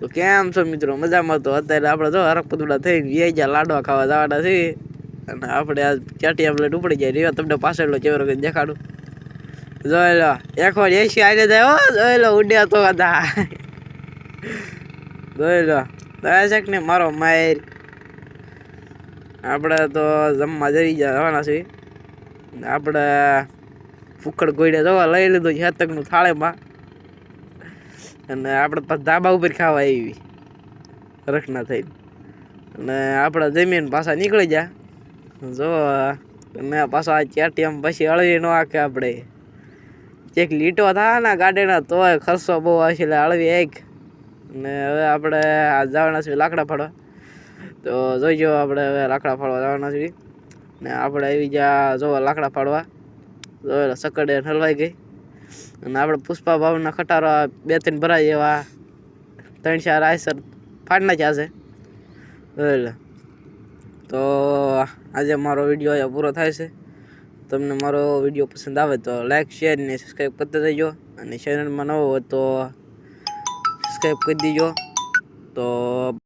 તો કેમ છો મિત્રો? મજામાં તો અત્યારે આપણે જો હરક પતુડા થઈને વી ગયા લાડવા ખાવા જવાના છે અને આપણે આ ચાટી આમલેટ ઉપડી જાય રહ્યો? તમને પાછળનો ચહેરો કંઈ દેખાડું. જોઈ લો, એક વાર એસી આવીને જાય. જોઈ લો ઉડ્યા તો હતા જોઈ લો છે ને મારો માયર. આપણે તો જમવા જઈ જવાના છીએ. આપણે ફૂકડ ગોઈડે જવા લઈ લીધું હેતકનું થાળેમાં. અને આપણે ધાબા ઉપર ખાવા આવી રખના થઈને. અને આપણે જમીન પાછા નીકળી જા. જો, અને પાછા ચેટીએમ પછી અળવી ન આખે આપણે. એક લીટો થાય ને ગાડીના, તોય ખર્ચો બહુ હશે એટલે અળવી એક ને હવે આપણે આ જવાના છીએ લાકડા ફાડવા. તો જોઈજો આપણે હવે લાકડા ફાડવા જવાના છીએ. ને આપણે આવી જા જો લાકડા ફાડવા. જો સકડે હલવાઈ ગઈ. અને આપણે પુષ્પા ભાવના ખટારો બે ત્રણ ભરાય એવા ત્રણ ચાર આયસર ફાડ નાખ્યા છે. એટલે તો આજે મારો વીડિયો અહીંયા પૂરો થાય છે. તમને મારો વીડિયો પસંદ આવે તો લાઇક શેર ને સબસ્ક્રાઈબ કરતા જજો. અને ચેનલમાં નવો હોય તો સબસ્ક્રાઈબ કરી દેજો. તો